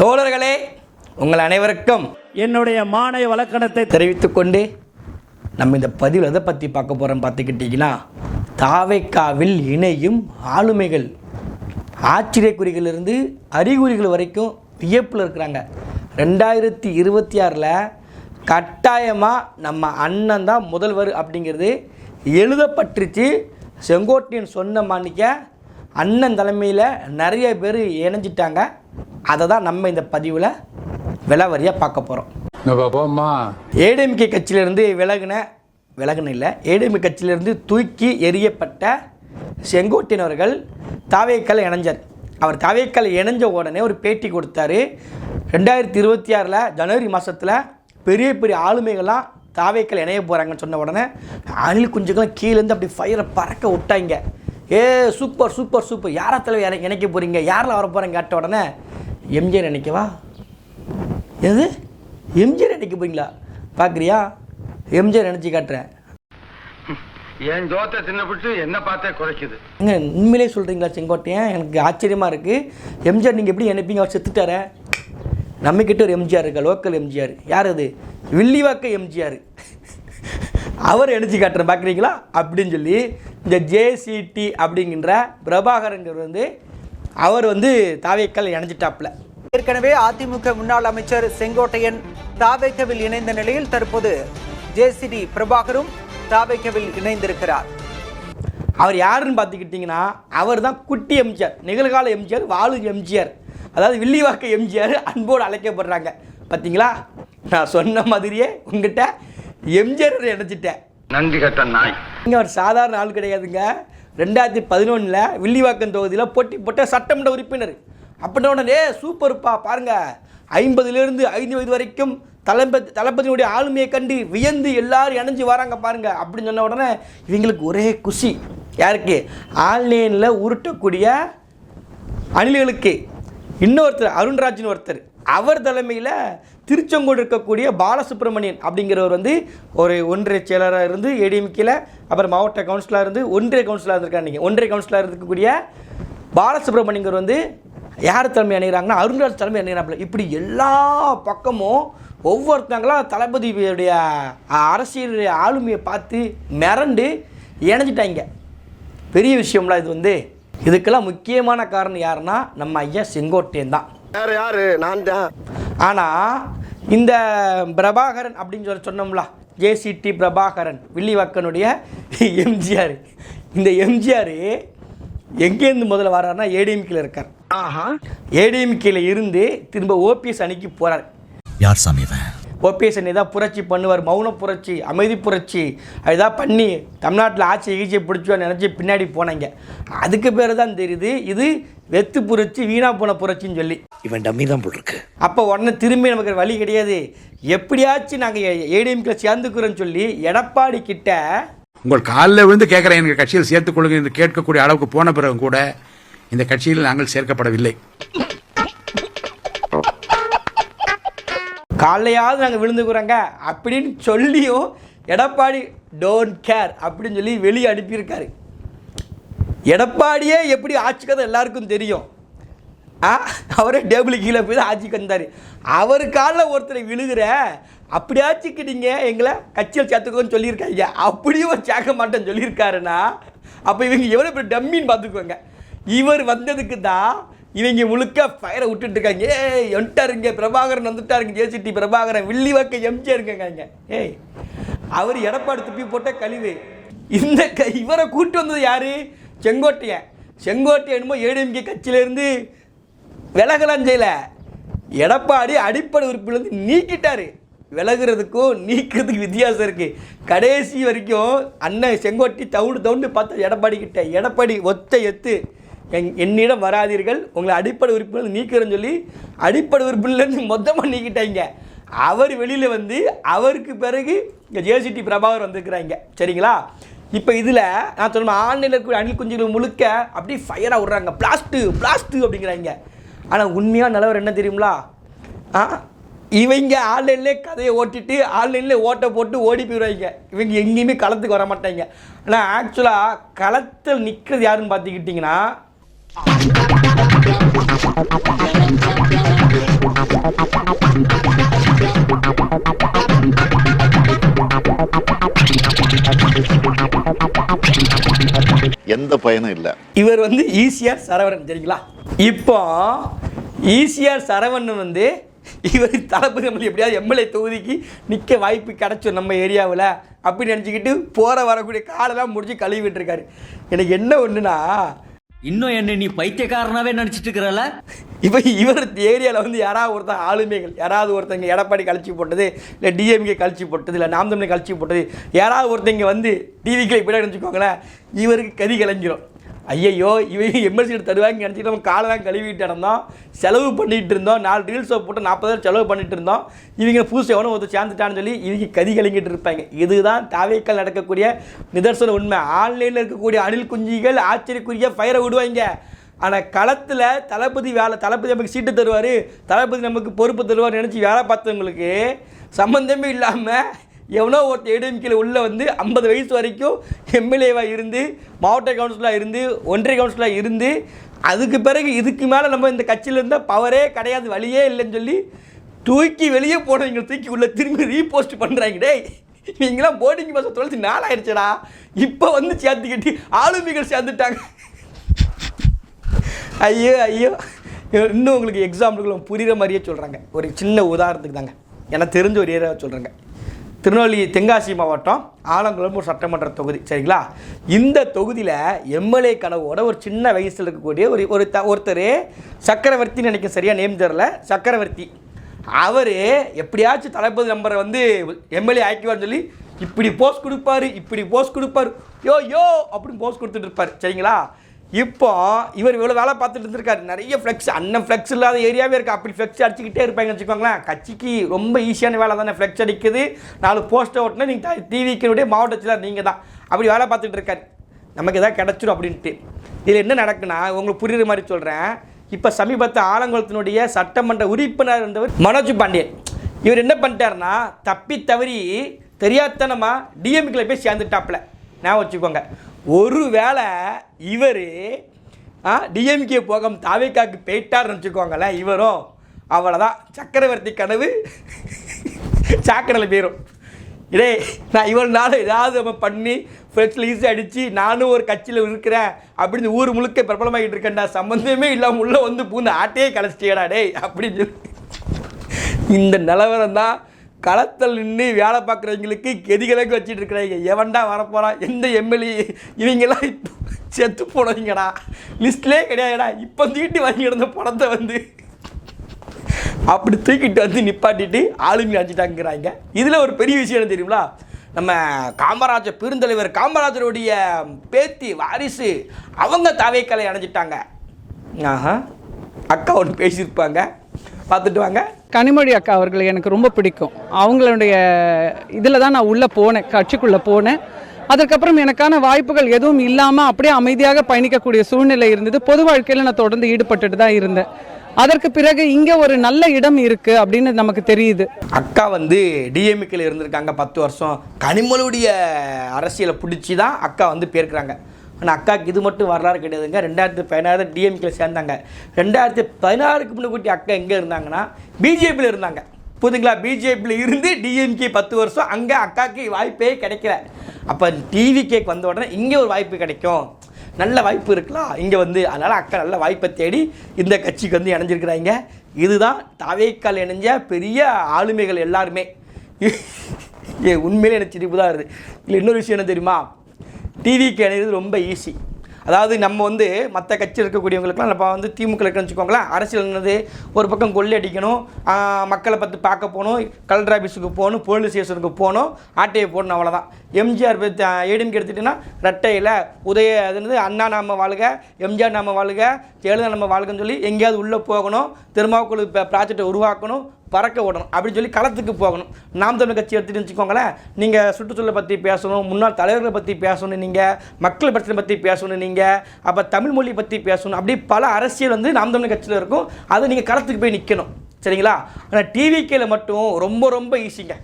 தோழர்களே உங்கள் அனைவருக்கும் என்னுடைய மானை வழக்கணத்தை தெரிவித்துக் கொண்டு நம்ம இந்த பதிவில் எதை பற்றி பார்க்க போகிறோம் பார்த்துக்கிட்டிங்கன்னா தாவைக்காவில் இணையும் ஆளுமைகள். ஆச்சரியக்குறிகளிலிருந்து அறிகுறிகள் வரைக்கும் வியப்பில் இருக்கிறாங்க. ரெண்டாயிரத்தி இருபத்தி ஆறில் கட்டாயமாக நம்ம அண்ணன் தான் முதல்வர் அப்படிங்கிறது எழுதப்பட்டுருச்சு. செங்கோட்டையன் சொன்ன மாணிக்க அண்ணன் தலைமையில் நிறைய பேர் இணைஞ்சிட்டாங்க. அதை தான் நம்ம இந்த பதிவில் விலாவரியாக பார்க்க போகிறோம் ஏடிஎம்கே கட்சியிலிருந்து விலகின விலகின இல்லை ஏடிஎம்கே கட்சியிலிருந்து தூக்கி எறியப்பட்ட செங்கோட்டையன் அவர்கள் தாவேக்கல் இணைஞ்சார். அவர் தாவேக்கல் இணைஞ்ச உடனே ஒரு பேட்டி கொடுத்தாரு. ரெண்டாயிரத்தி இருபத்தி ஆறில் ஜனவரி மாதத்தில் பெரிய பெரிய ஆளுமைகள்லாம் தாவேக்கல் இணைய போகிறாங்கன்னு சொன்ன உடனே அணில் குஞ்சுக்கெல்லாம் கீழேருந்து அப்படி ஃபயரை பறக்க விட்டாங்க. ஏ சூப்பர் சூப்பர் சூப்பர் யாரா தலைவர் இணை- இணைக்க போகிறீங்க யாரில் வர போகிறேங்க கேட்ட உடனே எம்ஜிஆர் இணைக்கவா எது எம்ஜிஆர் நினைக்க போறீங்களா? பார்க்குறியா எம்ஜிஆர் நினச்சி காட்டுறேன். என் ஜோத்த சின்ன பிடிச்சி என்ன பார்த்தே குறைக்குது. ஏங்க உண்மையிலே சொல்கிறீங்களா செங்கோட்டையன்? எனக்கு ஆச்சரியமாக இருக்குது எம்ஜிஆர் நீங்கள் எப்படி நினைப்பீங்க அவர் செத்துட்டார. நம்மக்கிட்ட ஒரு எம்ஜிஆர் இருக்கா? லோக்கல் எம்ஜிஆர் யார் அது? வில்லிவாக்க எம்ஜிஆர் அவர் நினச்சி காட்டுறேன். பார்க்குறீங்களா அப்படின்னு சொல்லி இந்த ஜேசிடி அப்படிங்கிற பிரபாகரங்கிறவர் வந்து அவர் வந்து தாவேக்கால் இணைஞ்சிட்டாப்புல. ஏற்கனவே அதிமுக முன்னாள் அமைச்சர் செங்கோட்டையன் தாவேக்கவில் இணைந்த நிலையில் தற்போது ஜேசிடி பிரபாகரும் தாவேக்கவில் இணைந்திருக்கிறார். அவர் யாருன்னு பார்த்துக்கிட்டிங்கன்னா அவர் தான் குட்டி எம்ஜிஆர் நிகழ்கால எம்ஜிஆர் வாழு எம்ஜிஆர். அதாவது வில்லிவாக்க எம்ஜிஆர் அன்போடு அழைக்கப்படுறாங்க. பார்த்தீங்களா? நான் சொன்ன மாதிரியே உங்ககிட்ட எம்ஜிஆர் இணைச்சிட்டேன் நன்றி கட்ட நாய். இங்கே ஒரு சாதாரண ஆள் கிடையாதுங்க. ரெண்டாயிரத்தி பதினொன்றில் வில்லிவாக்கம் தொகுதியில் போட்டி போட்ட சட்டமன்ற உறுப்பினர். அப்படின்ன உடனே சூப்பர்ப்பா பாருங்க. ஐம்பதுலேருந்து ஐந்து வயது வரைக்கும் தளபதி தளபதியினுடைய ஆளுமையை கண்டு வியந்து எல்லாரும் இணைஞ்சு வராங்க பாருங்க. அப்படின்னு சொன்ன உடனே இவங்களுக்கு ஒரே குஷி. யாருக்கு? ஆன்லைனில் உருட்டக்கூடிய அணில்களுக்கு. இன்னொருத்தர் அருண்ராஜ்னு ஒருத்தர். அவர் தலைமையில் திருச்செங்கோடு இருக்கக்கூடிய பாலசுப்ரமணியன் அப்படிங்கிறவர் வந்து ஒரு ஒன்றிய செயலராக இருந்து ஏடிஎம்கேல அப்புறம் மாவட்ட கவுன்சிலராக இருந்து ஒன்றிய கவுன்சிலராக இருந்திருக்காங்க நீங்கள் ஒன்றிய கவுன்சிலராக இருக்கக்கூடிய பாலசுப்ரமணியங்கிறவர் வந்து யார் தலைமை அணிகிறாங்கன்னா அருண்ராஜ் தலைமை அணிகிறாப்புல. இப்படி எல்லா பக்கமும் ஒவ்வொருத்தங்களா தளபதியுடைய அரசியலுடைய ஆளுமையை பார்த்து மிரண்டு இணைஞ்சிட்டாங்க. பெரிய விஷயம்லாம் இது வந்து இதுக்கெல்லாம் முக்கியமான காரணம் யாருன்னா நம்ம ஐயா செங்கோட்டையன் தான். யார் யாரு? நான் தான். ஆனால் இந்த பிரபாகரன் அப்படின்னு சொல்லி சொன்னோம்ல ஜேசிடி பிரபாகரன் வில்லிவாக்கனுடைய எம்ஜிஆர். இந்த எம்ஜிஆர் எங்கேருந்து முதல்ல வர்றாருன்னா ஏடிஎம்கேல இருக்கார். ஆஹா. ஏடிஎம்கேல இருந்து திரும்ப ஓபிஎஸ் அணிக்கு போகிறார் யார் சாமி ஓபிஎஸ் அணி ஏதாவது புரட்சி பண்ணுவார் மௌன புரட்சி அமைதி புரட்சி. அதுதான் பண்ணி தமிழ்நாட்டில் ஆட்சி எகிச்சியை பிடிச்சோன்னு நினச்சி பின்னாடி போனாங்க. அதுக்கு பேர் தான் தெரியுது இது வெத்து புரட்சி வீணா போன புரட்சின்னு சொல்லி. இவன் டம்மி தான் போட்டிருக்கு. அப்போ உடனே திரும்பி நமக்கு வழி கிடையாது. எப்படியாச்சும் நாங்கள் ஏடிஎம்கில் சேர்ந்துக்கிறோன்னு சொல்லி எடப்பாடி கிட்ட உங்கள் காலில் விழுந்து கேட்குறேன் எங்கள் கட்சியில் சேர்த்துக் கொள்ளுங்க என்று கேட்கக்கூடிய அளவுக்கு போன பிறகு கூட இந்த கட்சியில் நாங்கள் சேர்க்கப்படவில்லை. காலையாவது நாங்கள் விழுந்துக்கிறோங்க அப்படின்னு சொல்லியும் எடப்பாடி டோன்ட் கேர் அப்படின்னு சொல்லி வெளியே அனுப்பியிருக்காரு. எடப்பாடியே எப்படி ஆட்சிக்கதை எல்லாருக்கும் தெரியும். ஆ அவரே டேபிள் கீழே போய் தான் ஆட்சிக்கு வந்தார் அவர் காலில் ஒருத்தரை விழுகிற அப்படியாச்சுக்கு நீங்கள் எங்களை கட்சியில் சேர்த்துக்கோன்னு சொல்லியிருக்காங்க அப்படியும் சேர்க்க மாட்டேன்னு சொல்லியிருக்காருன்னா அப்போ இவங்க எவ்வளோ பெரிய டம்மின்னு பார்த்துக்கோங்க. இவர் வந்ததுக்கு தான் இவங்க முழுக்க ஃபயரை விட்டுட்டு இருக்காங்க. ஏய் வந்துட்டாருங்க பிரபாகரன் வந்துட்டாருங்க. ஜேசிடி பிரபாகரன் வில்லிவாக்க எம்ஜிஆருங்க ஏய் அவர் எடப்பாடி துப்பி போட்ட கழிவு. இந்த க இவரை கூட்டு வந்தது யார்? செங்கோட்டையன் செங்கோட்டையன் என்னமோ ஏடிஎம்கே கட்சியிலேருந்து விலகலாம் செய்யல. எடப்பாடி அடிப்படை உறுப்பிலிருந்து நீக்கிட்டாரு. விலகிறதுக்கும் நீக்கிறதுக்கு வித்தியாசம் இருக்குது கடைசி வரைக்கும் அண்ணன் செங்கோட்டி தவுண்டு தவுண்டு பார்த்தா எடப்பாடி கிட்ட எடப்பாடி ஒத்த எத்து. என் என்னிடம் வராதீர்கள். உங்களை அடிப்படை உறுப்பினர் நீக்கிறேன்னு சொல்லி அடிப்படை உறுப்பினர்லேருந்து மொத்தமாக நீக்கிட்டாங்க. அவர் வெளியில் வந்து அவருக்கு பிறகு இங்கே ஜேசிடி பிரபாகர் வந்திருக்கிறாங்க. சரிங்களா? இப்போ இதில் நான் சொன்ன ஆன்லைனில் அணில் குஞ்சுகள் முழுக்க அப்படியே ஃபயராக விட்றாங்க. பிளாஸ்ட்டு பிளாஸ்ட்டு அப்படிங்கிறாங்க. ஆனால் உண்மையாக நிலவர் என்ன தெரியுங்களா? ஆ? இவங்க ஆன்லைன்லேயே கதையை ஓட்டிட்டு ஆன்லைன்லேயே ஓட்டை போட்டு ஓடி போயிடுவாங்க. இவங்க எங்கேயுமே களத்துக்கு வர மாட்டாங்க ஆனால் ஆக்சுவலாக களத்தில் நிற்கிறது யாருன்னு பார்த்துக்கிட்டிங்கன்னா எந்த பயனும் இல்லை. இவர் வந்து ஈசிஆர் சரவணன் சரிங்களா? இப்போ ஈசிஆர் சரவணன் வந்து இவர் தளபதி நம்மளுக்கு எப்படியாவது எம்எல்ஏ தொகுதிக்கு நிற்க வாய்ப்பு கிடைச்சோம் நம்ம ஏரியாவில் அப்படின்னு நினச்சிக்கிட்டு போகிற வரக்கூடிய காலெல்லாம் முடிச்சு கழுவிட்டுருக்காரு எனக்கு என்ன ஒன்றுனா இன்னும் என்ன நீ பைத்தியக்காரனாவே நினச்சிட்டு இருக்கிறல இப்போ இவர் ஏரியாவில் வந்து யாராவது ஒருத்தன் ஆளுமைகள் யாராவது ஒருத்தங்க எடப்பாடி கழிச்சு போட்டது இல்லை டிஎம்கே கழிச்சு போட்டது இல்லை நாம் தமிழ் கழிச்சு போட்டது யாராவது ஒருத்தங்க வந்து டிவிக்கு இப்படி நினச்சிக்கோங்களேன் இவருக்கு கதி கலைஞ்சிரும். ஐயையோ இவங்க எம்எல்சி தருவாங்க நினச்சிட்டு நம்ம காலெல்லாம் கழுவிட்டு இருந்தோம் செலவு பண்ணிகிட்டு இருந்தோம் நாலு ரீல்ஸை போட்டு நாற்பதாயிரம் செலவு பண்ணிட்டு இருந்தோம் இவங்க புதுசு எவனும் ஒருத்தர் சேர்ந்துட்டான்னு சொல்லி இவங்க கதி கலங்கிட்டு இருப்பாங்க. இதுதான் தாவேக்கால் நடக்கக்கூடிய நிதர்சன உண்மை. ஆன்லைனில் இருக்கக்கூடிய அணில் குஞ்சிகள் ஆச்சரியக்குரிய ஃபயரை விடுவாங்க. ஆனால் களத்தில் தளபதி வேலை தளபதி நமக்கு சீட்டு தருவார். தளபதி நமக்கு பொறுப்பு தருவார் நினச்சி வேலை பார்த்தவங்களுக்கு சம்மந்தமே இல்லாமல் எவனோ ஒருத்தர் ஏடிஎம்கேல உள்ளே வந்து ஐம்பது வயசு வரைக்கும் எம்எல்ஏவாக இருந்து மாவட்ட கவுன்சிலாக இருந்து ஒன்றிய கவுன்சிலாக இருந்து அதுக்கு பிறகு இதுக்கு மேலே நம்ம இந்த கட்சியில் இருந்தால் பவரே கிடையாது வழியே இல்லைன்னு சொல்லி தூக்கி வெளியே போனவங்க தூக்கி உள்ளே திரும்பி ரீபோஸ்ட் பண்ணுறாங்க டேய் போர்டிங் பஸ் தொலைச்சி நாளாயிருச்சடா. இப்போ வந்து சேர்த்துக்கிட்டு ஆளுமைகள் சேர்ந்துட்டாங்க. ஐயோ ஐயோ. இன்னும் உங்களுக்கு எக்ஸாம்பிளுக்கு புரிகிற மாதிரியே சொல்கிறாங்க ஒரு சின்ன உதாரணத்துக்கு தாங்க. எனக்கு தெரிஞ்ச ஒரு ஏரியாவை சொல்கிறேங்க திருநெல்வேலி தென்காசி மாவட்டம் ஆலங்குளம் ஒரு சட்டமன்ற தொகுதி சரிங்களா? இந்த தொகுதியில் எம்எல்ஏ கனவோட ஒரு சின்ன வயசில் இருக்கக்கூடிய ஒரு ஒரு த ஒருத்தர் சக்கரவர்த்தின்னு நினைக்க சரியாக நேம் தெரில சக்கரவர்த்தி. அவர் எப்படியாச்சும் தளபதி நம்பரை வந்து எம்எல்ஏ ஆக்கிவார்னு சொல்லி இப்படி போஸ்ட் கொடுப்பாரு இப்படி போஸ்ட் கொடுப்பாரு. யோ யோ அப்படின்னு போஸ்ட் கொடுத்துட்டு இருப்பார் சரிங்களா? இப்போ இவர் இவ்வளோ வேலை பார்த்துட்டு இருந்திருக்காரு. நிறைய ஃப்ளெக்ஸ் அண்ணன் ஃப்ளெக்ஸ் இல்லாத ஏரியாவே இருக்குது அப்படி ஃப்ளெக்ஸ் அடிச்சுக்கிட்டே இருப்பாங்கன்னு வச்சுக்கோங்களேன். கட்சிக்கு ரொம்ப ஈஸியான வேலை தானே ஃப்ளெக்ஸ் அடிக்குது. நாலு போஸ்ட்டை ஓட்டினா நீங்கள் டிவிக்கினுடைய மாவட்டத்தில் நீங்கள் தான் அப்படி வேலை பார்த்துட்டு இருக்காரு. நமக்கு எதாவது கிடச்சிடும் அப்படின்ட்டு. இதில் என்ன நடக்குன்னா உங்களுக்கு புரியுற மாதிரி சொல்கிறேன் இப்போ சமீபத்து ஆலங்குளத்தினுடைய சட்டமன்ற உறுப்பினர் இருந்தவர் மனோஜ் பாண்டியன். இவர் என்ன பண்ணிட்டாருன்னா தப்பி தவறி தெரியாதனமாக டிஎம்கில் போய் சேர்ந்துட்டாப்புல. ஞாபகம் வச்சுக்கோங்க. ஒரு வேளை இவர் டிஎம்கே போகம் தாவேக்காக்கு போயிட்டார்னு வச்சுக்கோங்களேன் இவரும் அவ்வளோதான் சக்கரவர்த்தி கனவு சாக்கடையில் போயிடும் இடே நான் இவ்வளோ நாள் ஏதாவது நம்ம பண்ணி ஃப்ரெண்ட்ஸில் ஈஸி அடித்து நானும் ஒரு கட்சியில் இருக்கிறேன் அப்படின்னு ஊர் முழுக்க பிரபலமாகிட்டு இருக்கேன்டா. சம்மந்தமே இல்லாமல் உள்ளே வந்து பூந்து ஆட்டையே கலைச்சிட்டேடா டேய் அப்படின்னு சொல்லி. இந்த நிலவரம் தான் களத்தில் நின்று வேலை பார்க்குறவங்களுக்கு கெதிகளுக்கு வச்சுட்டு இருக்கிறாங்க. எவன்டா வரப்போகிறான் எந்த எம்எல்ஏ? இவங்கெல்லாம் இப்போ செத்து போனவங்கடா. லிஸ்ட்லேயே கிடையாதுடா. இப்போ தீட்டி வாங்கி இருந்த படத்தை வந்து அப்படி தூக்கிட்டு வந்து நிப்பாட்டிட்டு ஆளுங்க அடிச்சிட்டாங்கிறாங்க. இதில் ஒரு பெரிய விஷயம் என்ன தெரியுங்களா? நம்ம காமராஜர் பெருந்தலைவர் காமராஜருடைய பேத்தி வாரிசு அவங்க தாவேக்கலை அணைஞ்சிட்டாங்க. ஆஹா. அக்கா ஒன்று பேசியிருப்பாங்க. பார்த்துட்டு வாங்க. கனிமொழி அக்கா அவர்களை எனக்கு ரொம்ப பிடிக்கும். அவங்களுடைய இதில் தான் நான் உள்ளே போனேன் கட்சிக்குள்ளே போனேன். அதுக்கப்புறம் எனக்கான வாய்ப்புகள் எதுவும் இல்லாமல் அப்படியே அமைதியாக பயணிக்கக்கூடிய சூழ்நிலை இருந்தது. பொது வாழ்க்கையில் நான் தொடர்ந்து ஈடுபட்டுட்டு தான் இருந்தேன். அதற்கு பிறகு இங்கே ஒரு நல்ல இடம் இருக்குது அப்படின்னு நமக்கு தெரியுது. அக்கா வந்து டிஎம்கேல இருந்திருக்காங்க பத்து வருஷம். கனிமொழியுடைய அரசியலை பிடிச்சி தான் அக்கா வந்து பேர்க்கிறாங்க. ஆனால் அக்காவுக்கு இது மட்டும் வரலாறு கிடையாதுங்க. ரெண்டாயிரத்தி பதினாறு டிஎம்கேல சேர்ந்தாங்க. ரெண்டாயிரத்தி பதினாறுக்கு முன்னாடி அக்கா எங்கே இருந்தாங்கன்னா பிஜேபியில் இருந்தாங்க. புரியுதுங்களா பிஜேபியில் இருந்து டிஎம்கே பத்து வருஷம் அங்கே அக்காவுக்கு வாய்ப்பே கிடைக்கல. அப்போ டிவி கேக் வந்த உடனே இங்கே ஒரு வாய்ப்பு கிடைக்கும். நல்ல வாய்ப்பு இருக்கலாம் இங்கே வந்து அதனால் அக்கா நல்ல வாய்ப்பை தேடி இந்த கட்சிக்கு வந்து இணைஞ்சிருக்கிறாங்க. இதுதான் தாவேக்கால் இணைஞ்ச பெரிய ஆளுமைகள் எல்லாருமே. ஏ உண்மையிலே எனக்கு சிரிப்பு தான் வருது. இல்லை இன்னொரு விஷயம் என்ன தெரியுமா? டிவிக்கு இணைகிறது ரொம்ப ஈஸி அதாவது நம்ம வந்து மற்ற கட்சியில் இருக்கக்கூடியவங்களுக்குலாம் நம்ம வந்து திமுக இருக்குன்னு வச்சுக்கோங்களேன் அரசியல் என்னது? ஒரு பக்கம் கொள்ளை அடிக்கணும் மக்களை பற்றி பார்க்க போகணும் கலெக்டர் ஆஃபீஸுக்கு போகணும் போலீஸ் ஸ்டேஷனுக்கு போகணும் ஆட்டையை போடணும் அவ்வளோதான் எம்ஜிஆர் ஏடிஎம்கே எடுத்துட்டிங்கன்னா ரெட்டையில் உதய அது அண்ணா நாம வாழ்க எம்ஜிஆர் நாம வாழ்க ஜெயலலிதா நம்ம வாழ்கன்னு சொல்லி எங்கேயாவது உள்ளே போகணும் திருமாவுக்குழு ப்ராஜெக்டை உருவாக்கணும் பறக்க விடணும் அப்படின்னு சொல்லி களத்துக்கு போகணும். நாம் தமிழ் கட்சி எடுத்துகிட்டு வச்சுக்கோங்களேன். நீங்கள் சுற்றுச்சூழலை பற்றி பேசணும் முன்னாள் தலைவர்களை பற்றி பேசணும் நீங்கள் மக்கள் பிரச்சனை பற்றி பேசணும் நீங்கள் அப்போ தமிழ் மொழி பற்றி பேசணும் அப்படி பல அரசியல் வந்து நாம் தமிழ் கட்சியில் இருக்கும். அது நீங்கள் களத்துக்கு போய் நிற்கணும் சரிங்களா? ஆனால் டிவிக்கேல மட்டும் ரொம்ப ரொம்ப ஈஸிங்க.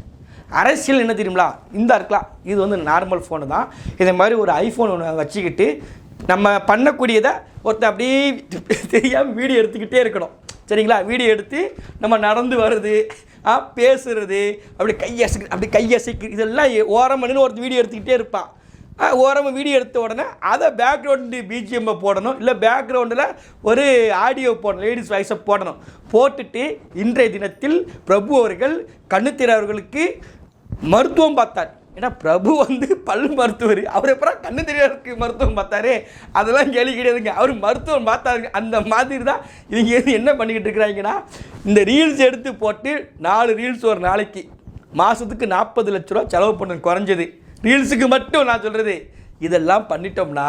அரசியல் என்ன தெரியுங்களா? இந்த இருக்கலாம் இது வந்து நார்மல் ஃபோனு தான். இதே மாதிரி ஒரு ஐஃபோன் ஒன்று வச்சுக்கிட்டு நம்ம பண்ணக்கூடியதை ஒருத்தன் அப்படியே தெரியாமல் வீடியோ எடுத்துக்கிட்டே இருக்கணும். சரிங்களா? வீடியோ எடுத்து நம்ம நடந்து வருது ஆ பேசுறது அப்படி கையசைக்கு அப்படி கையசைக்கு இதெல்லாம் ஓரம் பண்ணின்னு ஒருத்தர் வீடியோ எடுத்துக்கிட்டே இருப்பான். ஓரமாக வீடியோ எடுத்த உடனே அதை பேக்ரவுண்டு பிஜிஎம்மை போடணும். இல்லை பேக்ரவுண்டில் ஒரு ஆடியோ போடணும். லேடிஸ் வாய்ஸை போடணும். போட்டுட்டு இன்றைய தினத்தில் பிரபு அவர்கள் கண்ணுத்திர அவர்களுக்கு மருத்துவம் பார்த்தார். ஏன்னா பிரபு வந்து பல் மருத்துவர். அவர் எப்பறம் கண்ணு தெரியாதருக்கு மருத்துவம் பார்த்தாரு? அதெல்லாம் கேள்வி கிடையாதுங்க. அவர் மருத்துவம் பார்த்தாருங்க. அந்த மாதிரி தான் இவங்க என்ன பண்ணிக்கிட்டு இருக்கிறாங்கன்னா இந்த ரீல்ஸ் எடுத்து போட்டு நாலு ரீல்ஸ் ஒரு நாளைக்கு. மாதத்துக்கு நாற்பது லட்ச ரூபா செலவு பண்ண குறைஞ்சது. ரீல்ஸுக்கு மட்டும் நான் சொல்கிறது இதெல்லாம் பண்ணிட்டோம்னா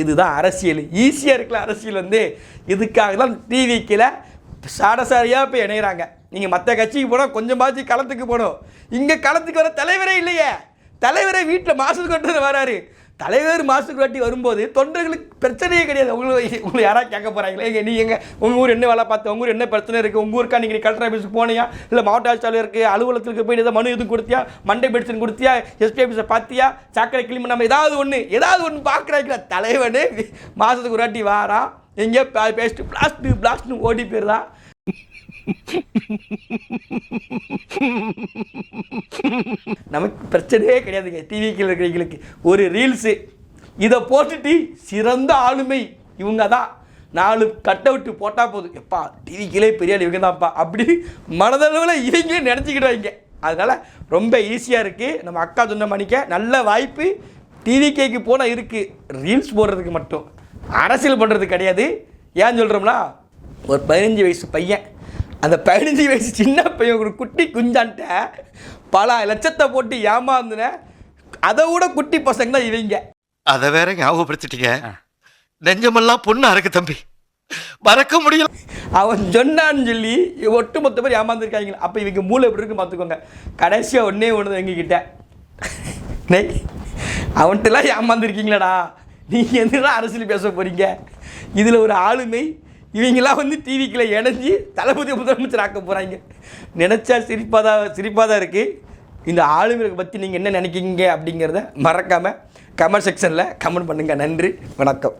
இதுதான் அரசியல். ஈஸியாக இருக்கலாம் அரசியல் வந்து. இதுக்காக தான் டிவிக்கில் சாடசாரியாக போய் இணைகிறாங்க நீங்கள் மற்ற கட்சிக்கு போனால் கொஞ்சமாச்சு களத்துக்கு போகணும். இங்கே களத்துக்கு வர தலைவரே இல்லையே. தலைவரே வீட்டில் மாதத்துக்கு ஒன்று வராரு. தலைவர் மாதத்துக்கு வாட்டி வரும்போது தொண்டர்களுக்கு பிரச்சனையே கிடையாது. உங்களை உங்களை யாராவது கேட்க போகிறாங்களே எங்கள் நீ எங்கள் உங்கள் ஊர் என்ன வேலை பார்த்து உங்கள் ஊர் என்ன பிரச்சனை இருக்குது உங்கள் ஊருக்கா நீங்கள் கலெக்டர் ஆஃபீஸுக்கு போனியா? இல்லை மாவட்ட ஆட்சியாளருக்கு அலுவலகத்துக்கு போய் ஏதாவது மனு எதுவும் கொடுத்தியா? மண்டை மெடிசன் கொடுத்தியா? எஸ்பி ஆஃபீஸை பார்த்தியா? சாக்கடை கிளீன் நம்ம ஏதாவது ஒன்று ஏதாவது ஒன்று பார்க்குறாங்க தலைவனே மாதத்துக்கு ஒரு வாட்டி வாரா. எங்கேயோ பேசிட்டு பிளாஸ்ட்டு பிளாஸ்ட்னு ஓடி போயிடலாம் நமக்கு பிரச்சனையே கிடையாதுங்க. டிவிக்கில் இருக்கிறவங்களுக்கு ஒரு ரீல்ஸு இதை போட்டுட்டு சிறந்த ஆளுமை இவங்க தான். நாலு கட் அவுட்டு போட்டால் போதும். எப்பா டிவிக்கிலே பெரிய ஆள் இவங்க தான்ப்பா. அப்படி மனதளவில் இவங்களே நினச்சிக்கிடுவாங்க அதனால் ரொம்ப ஈஸியாக இருக்குது நம்ம அக்கா சொன்ன மணிக்க நல்ல வாய்ப்பு. டிவிகேக்கு போனால் இருக்குது ரீல்ஸ் போடுறதுக்கு மட்டும். அரசியல் பண்ணுறது கிடையாது. ஏன் சொல்கிறோம்னா ஒரு பதினஞ்சு வயசு பையன். அந்த பதினஞ்சு வயசு சின்ன பையன் ஒரு குட்டி குஞ்சான்ட்ட பல லட்சத்தை போட்டு ஏமாந்துன. அதை விட குட்டி பசங்க தான் இவங்க. அத வேற ஞாபகப்படுத்திட்டீங்க. நெஞ்சமெல்லாம் பொண்ணா இருக்கு தம்பி. மறக்க முடியல. அவன் சொன்னான்னு சொல்லி ஒட்டு மொத்த பேர் ஏமாந்துருக்காங்க. அப்போ இவங்க மூளை எப்படி இருக்கு பார்த்துக்கோங்க. கடைசியாக ஒன்றே ஒன்று எங்ககிட்ட. டேய், அவன்கிட்டலாம் ஏமாந்துருக்கீங்களாடா. நீங்கள் எதுலாம் அரசியல் பேச போகிறீங்க இதில் ஒரு ஆளுமை இவங்களாம் வந்து டிவிக்குள்ள இணைஞ்சி தளபதி முதலமைச்சர் ஆக்க போகிறாங்க நினச்சா சிரிப்பாக தான் சிரிப்பாக தான் இருக்குது இந்த ஆளுமைகளை பற்றி நீங்கள் என்ன நினைக்கிங்க அப்படிங்கிறத மறக்காமல் கமெண்ட் செக்ஷனில் கமெண்ட் பண்ணுங்கள் நன்றி வணக்கம்.